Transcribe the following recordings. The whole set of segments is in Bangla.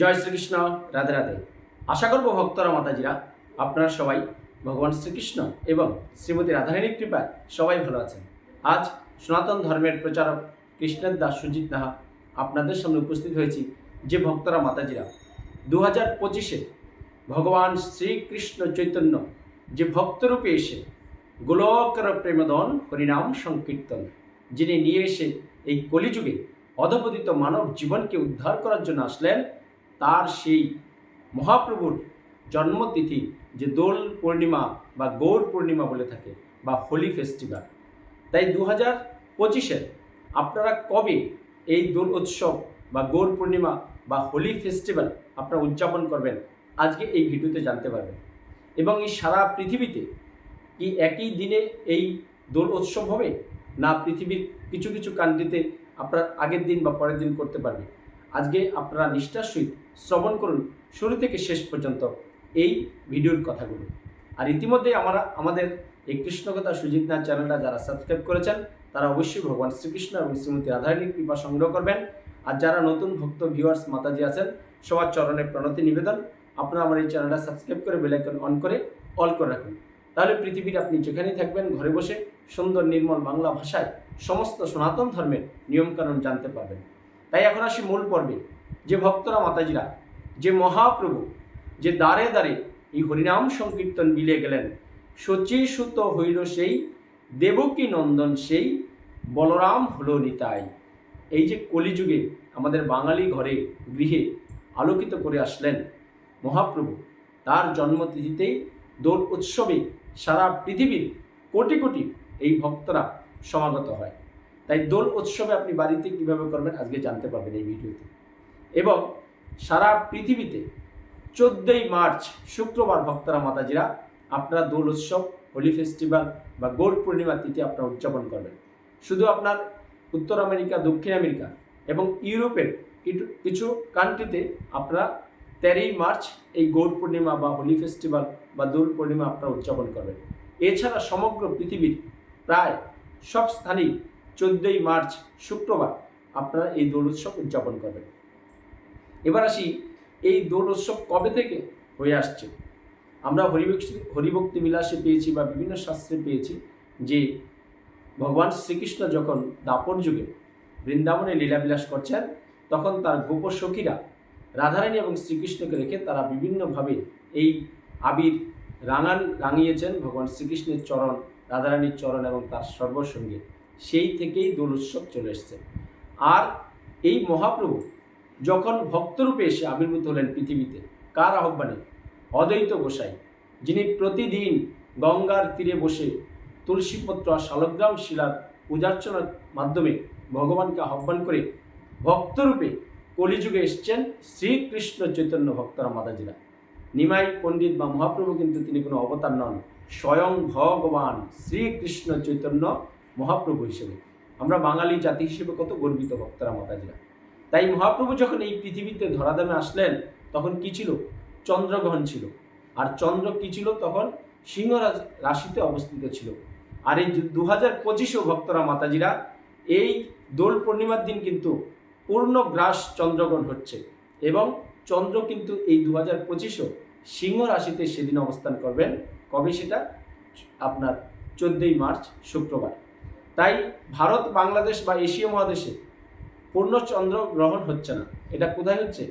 জয় শ্রীকৃষ্ণ, রাধে রাধে। আশা করব ভক্তরা, মাতাজিরা, আপনারা সবাই ভগবান শ্রীকৃষ্ণ এবং শ্রীমতী রাধারানীর কৃপায় সবাই ভালো আছেন। আজ সনাতন ধর্মের প্রচারক কৃষ্ণের দাস সুজিত নাহা আপনাদের সামনে উপস্থিত হয়েছি যে ভক্তরা, মাতাজিরা। দু হাজার পঁচিশে ভগবান শ্রীকৃষ্ণ চৈতন্য যে ভক্তরূপে এসে গোলকর প্রেমদন হরিনাম সংকীর্তন, যিনি নিয়ে এসে এই কলিযুগে অধপতিত মানব জীবনকে উদ্ধার করার জন্য আসলেন তার সেই মহাপ্রভুর জন্মতিথি যে দোল পূর্ণিমা বা গৌর পূর্ণিমা বলে থাকে বা হোলি ফেস্টিভ্যাল। তাই দু হাজার পঁচিশের আপনারা কবে এই দোল উৎসব বা গৌর পূর্ণিমা বা হোলি ফেস্টিভ্যাল আপনারা উদযাপন করবেন আজকে এই ভিডিওতে জানতে পারবেন। এবং এই সারা পৃথিবীতে কি একই দিনে এই দোল উৎসব হবে? না পৃথিবীর কিছু কিছু কান্ট্রিতে আপনার আগের দিন বা পরের দিন করতে পারবে আজকে আপনারা নিষ্ঠার সহিত শ্রবণ করুন শুরু থেকে শেষ পর্যন্ত এই ভিডিওর কথাগুলো। আর ইতিমধ্যে আমরা, আমাদের এই কৃষ্ণকথা সুজিত নাথ চ্যানেলটা যারা সাবস্ক্রাইব করেছেন, তারা অবশ্যই ভগবান শ্রীকৃষ্ণ এবং শ্রীমতী রাধারানীর কৃপা সংগ্রহ করবেন। আর যারা নতুন ভক্ত ভিউয়ার্স মাতাজি আছেন, সবার চরণে প্রণতি নিবেদন। আপনারা আমার এই চ্যানেলটা সাবস্ক্রাইব করে বেলাইকন অন করে অল করে রাখুন। তাহলে পৃথিবীর আপনি যেখানেই থাকবেন, ঘরে বসে সুন্দর নির্মল বাংলা ভাষায় সমস্ত সনাতন ধর্মের নিয়মকানুন জানতে পারবেন। তাই এখন আসি মূল পর্বে। যে ভক্তরা মাতাজিরা, যে মহাপ্রভু, যে দ্বারে দ্বারে এই হরিনাম সংকীর্তন বিলে গেলেন, শচী সুত হইল সেই, দেবকী নন্দন সেই, বলরাম হলো নিতাই। এই যে কলিযুগে আমাদের বাঙালি ঘরে, গৃহে আলোকিত করে আসলেন মহাপ্রভু, তার জন্মতিথিতেই দোল উৎসবে সারা পৃথিবীর কোটি কোটি এই ভক্তরা সমাগত হয়। তাই দোল উৎসবে আপনি বাড়িতে কীভাবে করবেন আজকে জানতে পারবেন এই ভিডিওতে। এবং সারা পৃথিবীতে চোদ্দই মার্চ শুক্রবার ভক্তরা মাতাজিরা আপনারা দোল উৎসব, হোলি ফেস্টিভ্যাল বা গৌড় পূর্ণিমা তিথি আপনারা উদযাপন করবেন। শুধু আপনার উত্তর আমেরিকা, দক্ষিণ আমেরিকা এবং ইউরোপের কিছু- কান্ট্রিতে আপনারা তেরোই মার্চ এই গৌড় পূর্ণিমা বা হোলি ফেস্টিভ্যাল বা দোল পূর্ণিমা আপনারা উদযাপন করবেন। এছাড়া সমগ্র পৃথিবীর প্রায় সব স্থানেই চোদ্দই মার্চ শুক্রবার আপনারা এই দোল উৎসব উদযাপন করবেন। এবার আসি এই দোল উৎসব কবে থেকে হয়ে আসছে? আমরা হরিভক্তি হরিভক্তি বিলাসে পেয়েছি বা বিভিন্ন শাস্ত্রে পেয়েছি যে ভগবান শ্রীকৃষ্ণ যখন দাপর যুগে বৃন্দাবনে লীলাবিলাস করছেন, তখন তার গোপসখীরা রাধারানী এবং শ্রীকৃষ্ণকে রেখে তারা বিভিন্নভাবে এই আবির রাঙান, রাঙিয়েছেন ভগবান শ্রীকৃষ্ণের চরণ, রাধারানীর চরণ এবং তার সর্বসঙ্গে। সেই থেকেই দোল উৎসব চলে এসছে। আর এই মহাপ্রভু যখন ভক্তরূপে এসে আবির্ভূত হলেন পৃথিবীতে, কার আহ্বানে? অদ্বৈত গোসাই, যিনি প্রতিদিন গঙ্গার তীরে বসে তুলসীপত্র শালগ্রাম শিলার পূজার্চনার মাধ্যমে ভগবানকে আহ্বান করে ভক্তরূপে কলিযুগে এসছেন শ্রীকৃষ্ণ চৈতন্য ভক্তরা মাতাজিরা। নিমাই পণ্ডিত বা মহাপ্রভু কিন্তু তিনি কোনো অবতার নন, স্বয়ং ভগবান শ্রীকৃষ্ণ চৈতন্য মহাপ্রভু হিসেবে। আমরা বাঙালি জাতি হিসেবে কত গর্বিত ভক্তরা মাতাজিরা। তাই মহাপ্রভু যখন এই পৃথিবীতে ধরাধামে আসলেন, তখন কি ছিল? চন্দ্রগ্রহণ ছিল। আর চন্দ্র কি ছিল? তখন সিংহ রাশিতে অবস্থিত ছিল। আর এই দু হাজার পঁচিশেও ভক্তরা, মাতাজিরা, এই দোল পূর্ণিমার দিন কিন্তু পূর্ণ গ্রাস চন্দ্রগ্রহণ হচ্ছে। এবং চন্দ্র কিন্তু এই দু হাজার পঁচিশেও সিংহ রাশিতে সেদিন অবস্থান করবেন। কবে সেটা? আপনার চোদ্দই মার্চ, শুক্রবার। তাই ভারত, বাংলাদেশ বা এশীয় মহাদেশে পূর্ণ চন্দ্র গ্রহণ হচ্ছে না। এটা কোথায় হচ্ছে?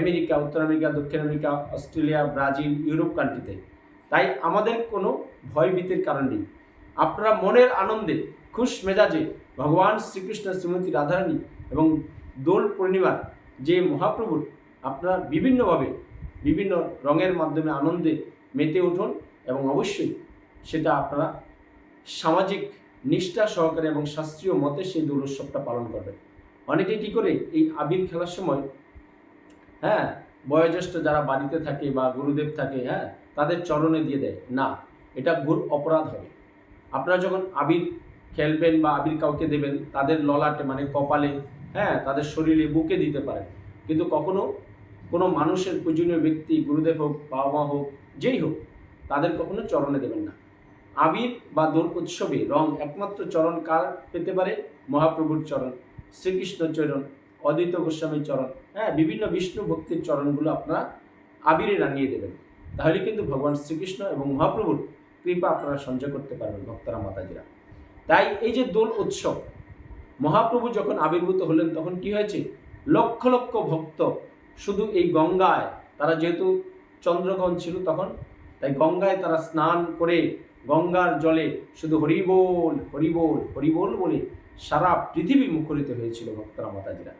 আমেরিকা, উত্তর আমেরিকা, দক্ষিণ আমেরিকা, অস্ট্রেলিয়া, ব্রাজিল, ইউরোপ কান্ট্রিতে তাই আমাদের কোনো ভয়ভীতির কারণ নেই। আপনারা মনের আনন্দে, খুশ মেজাজে ভগবান শ্রীকৃষ্ণ, শ্রীমতী রাধারানী এবং দোল পূর্ণিমার যে মহাপ্রভুর আপনারা বিভিন্নভাবে বিভিন্ন রঙের মাধ্যমে আনন্দে মেতে উঠুন এবং অবশ্যই সেটা আপনারা সামাজিক নিষ্ঠা সহকারে এবং শাস্ত্রীয় মতে সেই দোল উৎসবটা পালন করবেন। অনেকে কী করে এই আবির খেলার সময় হ্যাঁ বয়োজ্যেষ্ঠ যারা বাড়িতে থাকে বা গুরুদেব থাকে হ্যাঁ তাদের চরণে দিয়ে দেয়, না, এটা ভুল অপরাধ হবে। আপনারা যখন আবির খেলবেন বা আবির কাউকে দেবেন, তাদের ললাটে মানে কপালে হ্যাঁ তাদের শরীরে বুকে দিতে পারেন। কিন্তু কখনো কোনো মানুষের পূজনীয় ব্যক্তি, গুরুদেব হোক, বাবা মা হোক, যেই হোক, তাদের কখনো চরণে দেবেন না। আবির বা দোল উৎসবে রং একমাত্র চরণ কার পেতে পারে? মহাপ্রভুর চরণ। শ্রীকৃষ্ণ চরণ, অদ্বৈত গোস্বামীর চরণ হ্যাঁ বিভিন্ন বিষ্ণু ভক্তির চরণগুলো আপনারা আবিরে রাঙিয়ে দেবেন। তাহলে কিন্তু ভগবান শ্রীকৃষ্ণ এবং মহাপ্রভুর কৃপা আপনারা সঞ্চয় করতে পারবেন ভক্তরা, মাতাজিরা। তাই এই যে দোল উৎসব, মহাপ্রভু যখন আবির্ভূত হলেন, তখন কি হয়েছে? লক্ষ লক্ষ ভক্ত শুধু এই গঙ্গায়, তারা যেহেতু চন্দ্রগ্রহণ ছিল তখন, তাই গঙ্গায় তারা স্নান করে গঙ্গার জলে শুধু হরিবোল হরিবোল হরিবোল বলে সারা পৃথিবী মুখরিত হয়েছিল ভক্তরা মাতাজিরা।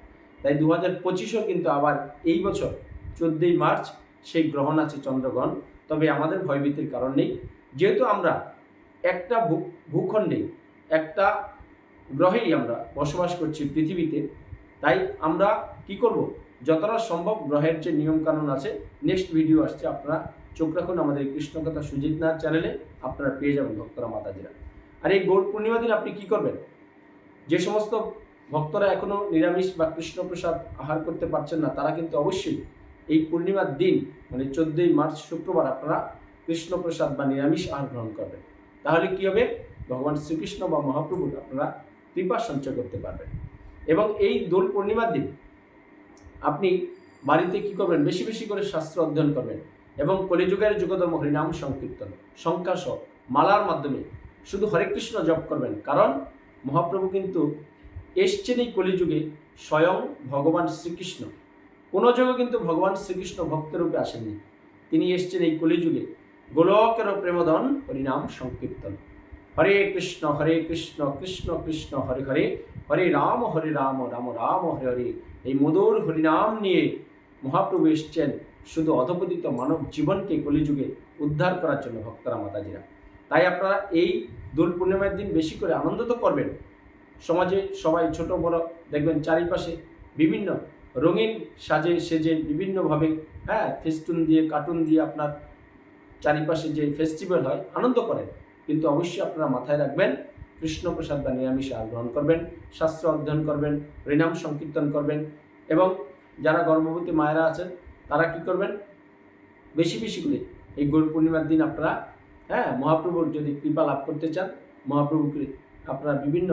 তাই দু হাজার পঁচিশও কিন্তু আবার এই বছর চোদ্দই মার্চ সেই গ্রহণ আছে চন্দ্রগ্রহণ। তবে আমাদের ভয়ভীতির কারণ নেই। যেহেতু আমরা একটা ভূখণ্ডে একটা গ্রহেই আমরা বসবাস করছি পৃথিবীতে, তাই আমরা কি করব? যতটা সম্ভব গ্রহের যে নিয়মকানুন আছে নেক্সট ভিডিও আসছে, আপনারা চোখ রাখুন আমাদের কৃষ্ণকথা সুজিত নাথ চ্যানেলে আপনারা পেয়ে যাবেন ভক্তরা মাতাজিরা। আর এই গৌর পূর্ণিমা দিন আপনি কি করবেন? যে সমস্ত ভক্তরা এখনও নিরামিষ বা কৃষ্ণপ্রসাদ আহার করতে পারছেন না, তারা কিন্তু অবশ্যই এই পূর্ণিমার দিন মানে চোদ্দই মার্চ শুক্রবার, আপনারা কৃষ্ণপ্রসাদ বা নিরামিষ আহার গ্রহণ করবেন। তাহলে কি হবে? ভগবান শ্রীকৃষ্ণ বা মহাপ্রভুর আপনারা কৃপা সঞ্চয় করতে পারবেন। এবং এই দোল পূর্ণিমার দিন আপনি বাড়িতে কি করবেন? বেশি বেশি করে শাস্ত্র অধ্যয়ন করবেন এবং কলিযুগের যুগদম হরিনাম সংকীর্তন সংখ্যাস মালার মাধ্যমে শুধু হরে কৃষ্ণ জপ করবেন। কারণ মহাপ্রভু কিন্তু এসছেন এই কলিযুগে স্বয়ং ভগবান শ্রীকৃষ্ণ। কোনো যুগে কিন্তু ভগবান শ্রীকৃষ্ণ ভক্তরূপে আসেননি। তিনি এসছেন এই কলিযুগে। গোলকের প্রেমদন হরিনাম সংকীর্তন। হরে কৃষ্ণ হরে কৃষ্ণ কৃষ্ণ কৃষ্ণ, হরে হরে হরে রাম হরে রাম রাম রাম, হরে হরে। এই মধুর হরিনাম নিয়ে মহাপ্রভু এসছেন শুধু অধপতিত মানব জীবনকে কলিযুগে উদ্ধার করার জন্য ভক্তরা মাতাজিরা। তাই আপনারা এই দোল পূর্ণিমার দিন বেশি করে আনন্দ তো করবেন। সমাজে সবাই ছোট, বড়, দেখবেন চারিপাশে বিভিন্ন রঙিন সাজে সেজে বিভিন্নভাবে হ্যাঁ ফেস্টুন দিয়ে কার্টুন দিয়ে আপনার চারিপাশে যে ফেস্টিভ্যাল হয়, আনন্দ করেন। কিন্তু অবশ্যই আপনারা মাথায় রাখবেন, কৃষ্ণপ্রসাদ বা নিরামিষ আহার গ্রহণ করবেন, শাস্ত্র অধ্যয়ন করবেন, হরিনাম সংকীর্তন করবেন এবং যারা গর্ভবতী মায়েরা আছেন, তারা কি করবেন? বেশি বেশি করে এই গৌর পূর্ণিমার দিন আপনারা হ্যাঁ মহাপ্রভুর যদি কৃপা লাভ করতে চান, মহাপ্রভুকে আপনারা বিভিন্ন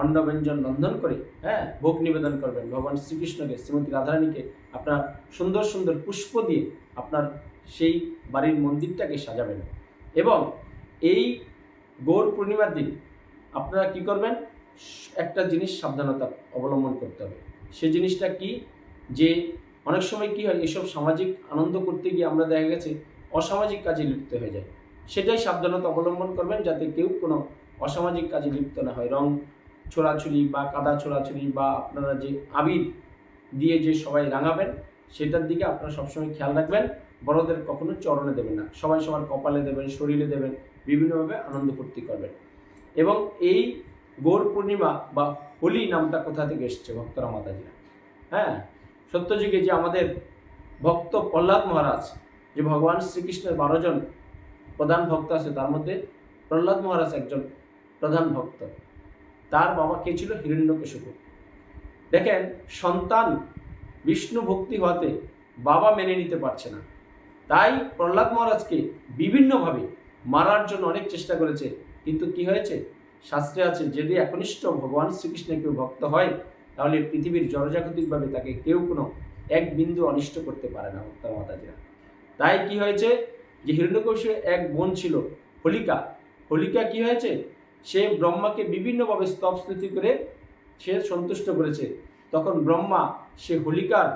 অন্ন ব্যঞ্জন রন্ধন করে হ্যাঁ ভোগ নিবেদন করবেন। ভগবান শ্রীকৃষ্ণকে, শ্রীমতী রাধারানীকে আপনার সুন্দর সুন্দর পুষ্প দিয়ে আপনার সেই বাড়ির মন্দিরটাকে সাজাবেন। এবং এই গৌর পূর্ণিমার দিন আপনারা কি করবেন? একটা জিনিস সাবধানতা অবলম্বন করতে হবে। সে জিনিসটা কি? যে অনেক সময় কি হয়, এসব সামাজিক আনন্দ করতে গিয়ে আমরা দেখা গেছে, অসামাজিক কাজে লিপ্ত হয়ে যায় সেটাই সাবধানতা অবলম্বন করবেন যাতে কেউ কোনো অসামাজিক কাজে লিপ্ত না হয়। রং ছোড়াছুরি বা কাদা ছোড়াছুরি বা আপনারা যে আবির দিয়ে যে সবাই রাঙাবেন, সেটার দিকে আপনারা সবসময় খেয়াল রাখবেন। বড়দের কখনো চরণে দেবেন না। সবাই সবার কপালে দেবেন, শরীরে দেবেন, বিভিন্নভাবে আনন্দ ফুর্তি করবেন। এবং এই গৌর পূর্ণিমা বা হোলি নামটা কোথা থেকে এসছে, ভক্তরা মাতাজিরা? হ্যাঁ সত্যযুগে যে আমাদের ভক্ত প্রহ্লাদ মহারাজ, যে ভগবান শ্রীকৃষ্ণের বারো জন প্রধান ভক্ত আছে, তার মধ্যে প্রহ্লাদ মহারাজ একজন প্রধান ভক্ত। তার বাবা কে ছিল? হিরণ্যকশিপু দেখেন, সন্তান বিষ্ণু ভক্তি হওয়াতে বাবা মেনে নিতে পারছে না। তাই প্রহ্লাদ মহারাজকে বিভিন্নভাবে মারার জন্য অনেক চেষ্টা করেছে। কিন্তু কি হয়েছে? শাস্ত্রে আছে, যদি একনিষ্ঠ ভগবান শ্রীকৃষ্ণের কেউ ভক্ত হয়, তাহলে পৃথিবীর জনজাগতিকভাবে তাকে কেউ কোনো এক বিন্দু অনিষ্ট করতে পারে না, ভক্ত মাতাজিরা। তাই কি হয়েছে? যে হিরণ্যকশিপুর এক বোন ছিল, হোলিকা। হোলিকা কি হয়েছে? সে ব্রহ্মাকে বিভিন্নভাবে স্তব স্তুতি করে সে সন্তুষ্ট করেছে। তখন ব্রহ্মা সে হোলিকার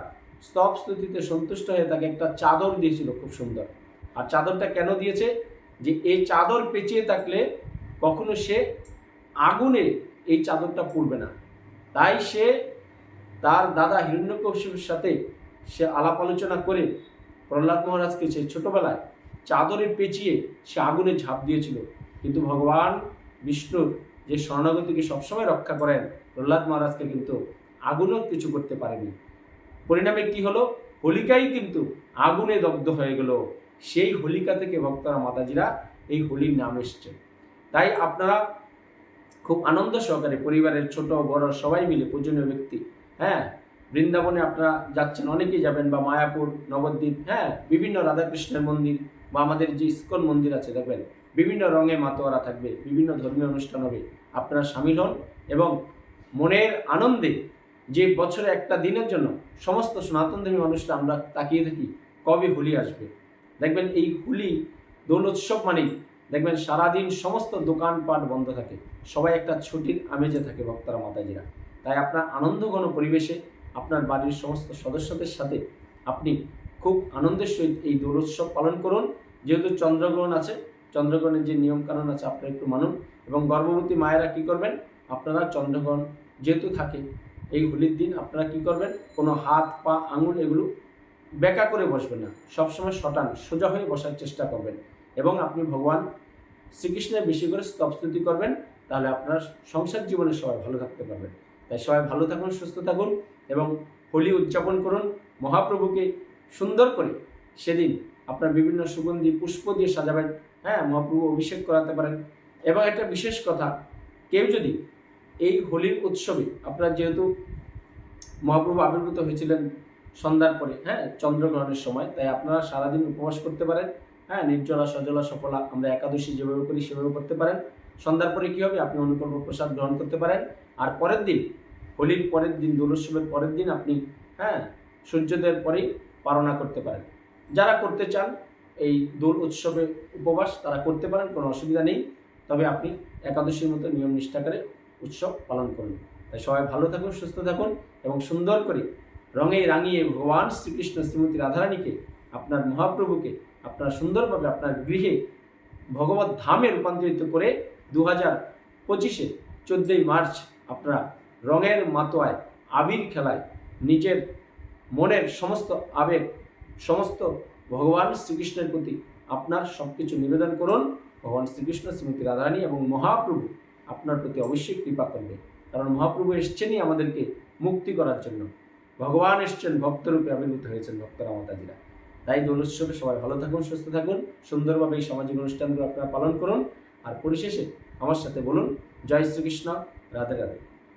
স্তব স্তুতিতে সন্তুষ্ট হয়ে তাকে একটা চাদর দিয়েছিল খুব সুন্দর। আর চাদরটা কেন দিয়েছে? যে এই চাদর পেঁচিয়ে থাকলে কখনো সে আগুনে এই চাদরটা পুড়বে না। তাই সে তার দাদা হিরণ্যকশিপুর সাথে সে আলাপ আলোচনা করে প্রহ্লাদ মহারাজকে সে ছোটবেলায় চাদরে পেঁচিয়ে সে আগুনে ঝাঁপ দিয়েছিল। কিন্তু ভগবান বিষ্ণুর যে শরণাগতিকে সবসময় রক্ষা করেন, প্রহ্লাদ মহারাজকে কিন্তু আগুনও কিছু করতে পারেনি। পরিণামে কি হলো? হোলিকাই কিন্তু আগুনে দগ্ধ হয়ে গেল। সেই হোলিকা থেকে ভক্তরা, মাতাজিরা এই হোলির নাম এসছে। তাই আপনারা খুব আনন্দ সহকারে পরিবারের ছোট, বড় সবাই মিলে পূজনীয় ব্যক্তি হ্যাঁ বৃন্দাবনে আপনারা যাচ্ছেন, অনেকেই যাবেন, বা মায়াপুর, নবদ্বীপ হ্যাঁ বিভিন্ন রাধাকৃষ্ণের মন্দির, বা আমাদের যে ইস্কন মন্দির আছে, দেখবেন, বিভিন্ন রঙে মাতোয়ারা থাকবে, বিভিন্ন ধর্মীয় অনুষ্ঠান হবে, আপনারা সামিল হন এবং মনের আনন্দে যে বছরে একটা দিনের জন্য সমস্ত সনাতন সনাতনধর্মী মানুষরা আমরা তাকিয়ে থাকি, কবে হোলি আসবে? দেখবেন, এই হোলি দোল উৎসব মানেই, দেখবেন, সারাদিন সমস্ত দোকানপাট বন্ধ থাকে, সবাই একটা ছুটির আমেজে থাকে ভক্তরা, মাতাজিরা। তাই আপনার আনন্দঘন পরিবেশে আপনার বাড়ির সমস্ত সদস্যদের সাথে আপনি খুব আনন্দের সহিত এই দোল উৎসব পালন করুন। যেহেতু চন্দ্রগ্রহণ আছে, চন্দ্রগ্রহণের যে নিয়মকানুন আছে, আপনারা একটু মানুন এবং গর্ভবতী মায়েরা কি করবেন? আপনারা চন্দ্রগ্রহণ যেহেতু থাকে, এই হোলির দিন আপনারা কি করবেন? কোনো হাত, পা, আঙুল এগুলো বেঁকা করে বসবেন না। সবসময় শটান, সোজা হয়ে বসার চেষ্টা করবেন এবং আপনি ভগবান শ্রীকৃষ্ণের বেশি করে স্তবস্তুতি করবেন, তাহলে আপনার সংসার জীবনে সবাই ভালো থাকতে পারবেন তাই সবাই ভালো থাকুন, সুস্থ থাকুন। এবং হোলি উদযাপন করুন। মহাপ্রভুকে সুন্দর করে সেদিন আপনার বিভিন্ন সুগন্ধি, পুষ্প দিয়ে সাজাবেন। হ্যাঁ মহাপ্রভু অভিষেক করাতে পারেন। এবং একটা বিশেষ কথা, কেউ যদি এই হোলির উৎসবে আপনার যেহেতু মহাপ্রভু আবির্ভূত হয়েছিলেন সন্ধ্যার পরে হ্যাঁ চন্দ্রগ্রহণের সময়, তাই আপনারা সারাদিন উপবাস করতে পারেন। হ্যাঁ নির্জলা, সজলা, সফলা আমরা একাদশী যেভাবে করি সেভাবে করতে পারেন। সন্ধ্যার পরে কী হবে? আপনি অনুকল্প প্রসাদ গ্রহণ করতে পারেন। আর পরের দিন হোলির পরের দিন দোল উৎসবের পরের দিন আপনি হ্যাঁ সূর্যোদয়ের পরেই পালনা করতে পারেন। যারা করতে চান, এই দোল উৎসবে উপবাস তারা করতে পারেন, কোনো অসুবিধা নেই। তবে আপনি একাদশীর মতো নিয়ম নিষ্ঠা করে উৎসব পালন করুন। তাই সবাই ভালো থাকুন, সুস্থ থাকুন এবং সুন্দর করে রঙে রাঙিয়ে ভগবান শ্রীকৃষ্ণ শ্রীমতী রাধারানীকে, আপনার মহাপ্রভুকে, আপনার সুন্দরভাবে আপনার গৃহে ভগবত ধামে রূপান্তরিত করে দু হাজার পঁচিশে চোদ্দোই মার্চ আপনারা রঙের মাতোয়ায়, আবির খেলায়, নিজের মনের সমস্ত আবেগ, সমস্ত ভগবান শ্রীকৃষ্ণের প্রতি আপনার সব কিছু নিবেদন করুন। ভগবান শ্রীকৃষ্ণ, শ্রীমতী রাধারানী এবং মহাপ্রভু আপনার প্রতি অবশ্যই কৃপা করবে। কারণ মহাপ্রভু এসছেনই আমাদেরকে মুক্তি করার জন্য। ভগবান এসছেন, ভক্তরূপে আবির্ভূত হয়েছেন ভক্তরা, মাতাজিরা। তাই দোল উৎসবে সবাই ভালো থাকুন, সুস্থ থাকুন, সুন্দরভাবে এই সামাজিক অনুষ্ঠানগুলো আপনারা পালন করুন। আর পরিশেষে আমার সাথে বলুন, জয় শ্রীকৃষ্ণ, রাধে রাধে।